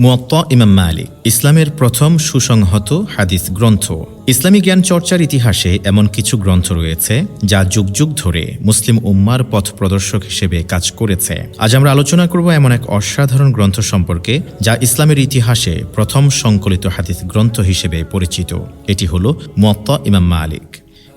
মুয়াত্তা ইমাম মালিক, ইসলামের প্রথম সুসংহত হাদিস গ্রন্থ। ইসলামী জ্ঞান চর্চার ইতিহাসে এমন কিছু গ্রন্থ রয়েছে, যা যুগ যুগ ধরে মুসলিম উম্মার পথ প্রদর্শক হিসেবে কাজ করেছে। আজ আমরা আলোচনা করব এমন এক অসাধারণ গ্রন্থ সম্পর্কে, যা ইসলামের ইতিহাসে প্রথম সংকলিত হাদিস গ্রন্থ হিসেবে পরিচিত। এটি হল মুয়াত্তা ইমাম মালিক।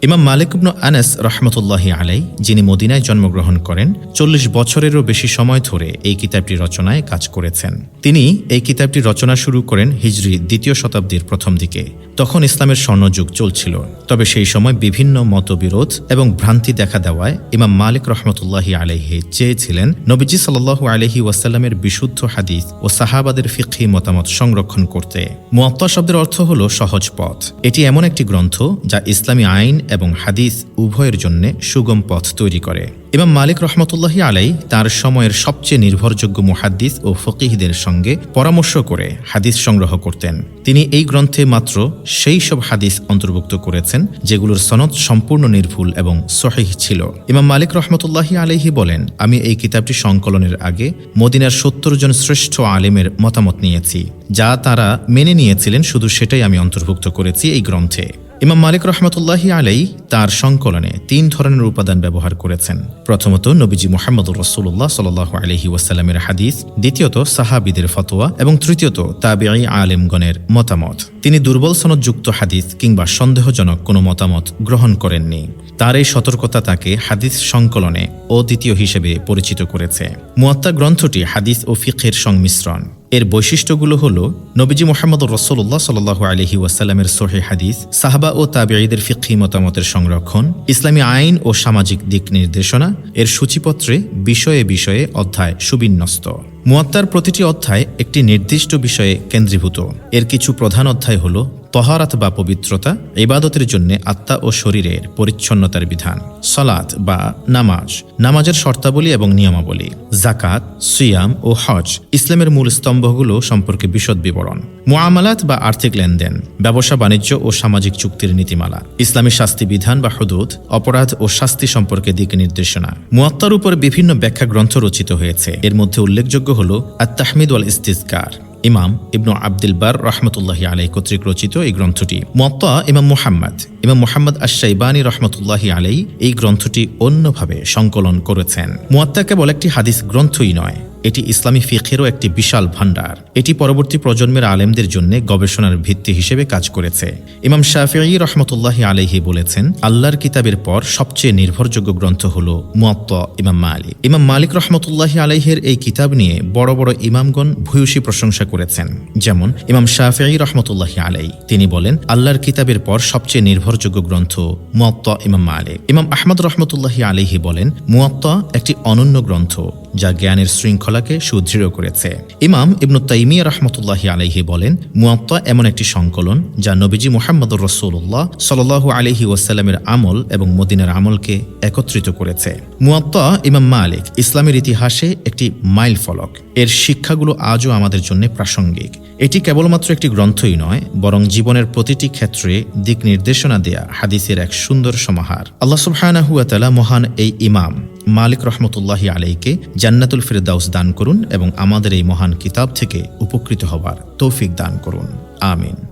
ইমাম মালিক ইবনু আনাস রহমতুল্লাহি আলাই যিনি মদিনায় জন্মগ্রহণ করেন, চল্লিশ বছরেরও বেশি সময় ধরে এই কিতাবটি রচনায় কাজ করেছেন। তিনি এই কিতাবটি রচনা শুরু করেন হিজরি দ্বিতীয় শতাব্দীর প্রথম দিকে। তখন ইসলামের স্বর্ণযুগ চলছিল, তবে সেই সময় বিভিন্ন মতবিরোধ এবং ভ্রান্তি দেখা দেওয়ায় ইমাম মালিক রহমতুল্লাহি আলহি চেয়েছিলেন নবীজি সাল্লাহু আলহি ওয়াসাল্লামের বিশুদ্ধ হাদিস ও সাহাবাদের ফিকহি মতামত সংরক্ষণ করতে। মুয়াত্তা শব্দের অর্থ হল সহজ পথ। এটি এমন একটি গ্রন্থ যা ইসলামী আইন এবং হাদিস উভয়ের জন্য সুগম পথ তৈরি করে। ইমাম মালিক রহমতুল্লাহি আলাই তার সময়ের সবচেয়ে নির্ভরযোগ্য মুহাদ্দিস ও ফকিহদের সঙ্গে পরামর্শ করে হাদিস সংগ্রহ করতেন। তিনি এই গ্রন্থে মাত্র সেই সব হাদিস অন্তর্ভুক্ত করেছেন, যেগুলোর সনদ সম্পূর্ণ নির্ভুল এবং সহিহ ছিল। ইমাম মালিক রহমতুল্লাহি আলাইহি বলেন, আমি এই কিতাবটি সংকলনের আগে মদিনার সত্তর জন শ্রেষ্ঠ আলেমের মতামত নিয়েছি। যা তারা মেনে নিয়েছিলেন, শুধু সেটাই আমি অন্তর্ভুক্ত করেছি এই গ্রন্থে। ইমাম মালিক রহমতুল্লাহি আলাই তার সংকলনে তিন ধরনের উপাদান ব্যবহার করেছেন। প্রথমত, নবীজি মোহাম্মদুর রসুল্লাহ সাল আলহি ওয়াসাল্লামের হাদিস, দ্বিতীয়ত, সাহাবিদের ফতোয়া, এবং তৃতীয়ত তাবিআই আলেমগণের মতামত। তিনি দুর্বল সনদযুক্ত হাদিস কিংবা সন্দেহজনক কোনো মতামত গ্রহণ করেননি। তার এই সতর্কতা তাকে হাদিস সংকলনে অদ্বিতীয় হিসেবে পরিচিত করেছে। মুয়াত্তা গ্রন্থটি হাদিস ও ফিকের সংমিশ্রণ। এর বৈশিষ্ট্যগুলো হল নবীজি মোহাম্মদ রসল্লাহ সাল্লু আলহি ওয়াসাল্লামের সোহে হাদিস, সাহাবা ও তাবিঈদের ফিক্ষি মতামতের সংরক্ষণ, ইসলামী আইন ও সামাজিক দিক নির্দেশনা, এর সূচিপত্রে বিষয়ে বিষয়ে অধ্যায় সুবিন্যস্ত। মুয়াত্তার প্রতিটি অধ্যায় একটি নির্দিষ্ট বিষয়ে কেন্দ্রীভূত। এর কিছু প্রধান অধ্যায় হল তহারাত বা পবিত্রতা ইবাদতের জন্য আত্মা ও শরীরের পরিচ্ছন্নতার বিধান। সলাত বা নামাজ, নামাজের শর্তাবলী এবং নিয়মাবলী জাকাত সিয়াম ও হজ ইসলামের মূল স্তম্ভগুলো সম্পর্কে বিশদ বিবরণ। মোয়ামালাত বা আর্থিক লেনদেন, ব্যবসা, বাণিজ্য ও সামাজিক চুক্তির নীতিমালা, ইসলামী শাস্তি বিধান বা হদুদ, অপরাধ ও শাস্তি সম্পর্কে দিক নির্দেশনা। মুয়াত্তার উপর বিভিন্ন ব্যাখ্যা গ্রন্থ রচিত হয়েছে। এর মধ্যে উল্লেখযোগ্য হল আত্মাহমিদ ওয়াল ইস্তিজকার ইমাম ইবনু আব্দুল বার রহমতুল্লাহি আলাই কর্তৃক রচিত এই গ্রন্থটি। মত্তা ইমাম মুহাম্মদ। ইমাম মুহাম্মদ আশাইবানী রহমতুল্লাহি আলাই এই গ্রন্থটি অন্যভাবে সংকলন করেছেন। মোয়াত্তা কেবল একটি হাদিস গ্রন্থই নয় এটি ইসলামী ফিখেরও একটি বিশাল ভাণ্ডার। এটি পরবর্তী প্রজন্মের আলেমদের জন্য গবেষণার ভিত্তি হিসেবে কাজ করেছে। ইমাম শাফিঈ রহমতুল্লাহ আলহি বলেছেন, আল্লাহর কিতাবের পর সবচেয়ে নির্ভরযোগ্য গ্রন্থ হল মুয়াত্ত ইমাম মালিক। ইমাম মালিক রহমতুল্লাহ আলহের এই কিতাব নিয়ে বড় বড় ইমামগণ ভূয়সী প্রশংসা করেছেন। যেমন ইমাম শাফিঈ রহমতুল্লাহ আলাই তিনি বলেন, আল্লাহর কিতাবের পর সবচেয়ে নির্ভরযোগ্য গ্রন্থ মুয়াত্ত ইমাম মালিক। ইমাম আহমদ রহমতুল্লাহ আলহি বলেন, মুয়াত্ত একটি অনন্য গ্রন্থ। যা জ্ঞানের শৃঙ্খলাকে সুদৃঢ় করেছে। ইমাম ইবনু তাইমিয়া রহমতুল্লাহি আলহি বলেন, মুয়াত্তা এমন একটি সংকলন যা নবীজি মোহাম্মদ রসুল্লাহ সাল্লাহ আলহি ওয়াসাল্লামের আমল এবং মদিনার আমলকে একত্রিত করেছে। মুয়াত্তা ইমাম মালিক ইসলামের ইতিহাসে একটি মাইল ফলক। এর শিক্ষাগুলো আজও আমাদের জন্য প্রাসঙ্গিক। এটি কেবলমাত্র একটি গ্রন্থই নয়, বরং জীবনের প্রতিটি ক্ষেত্রে দিক নির্দেশনা দেয়া হাদিসের এক সুন্দর সমাহার। আল্লাহ সুবহানাহুয়াতালা মহান এই ইমাম। মালিক রহমতুল্লাহি আলাইকে জান্নাতুল ফিরদাউস দান করুন এবং আমাদের এই মহান কিতাব থেকে উপকৃত হবার তৌফিক দান করুন। আমিন।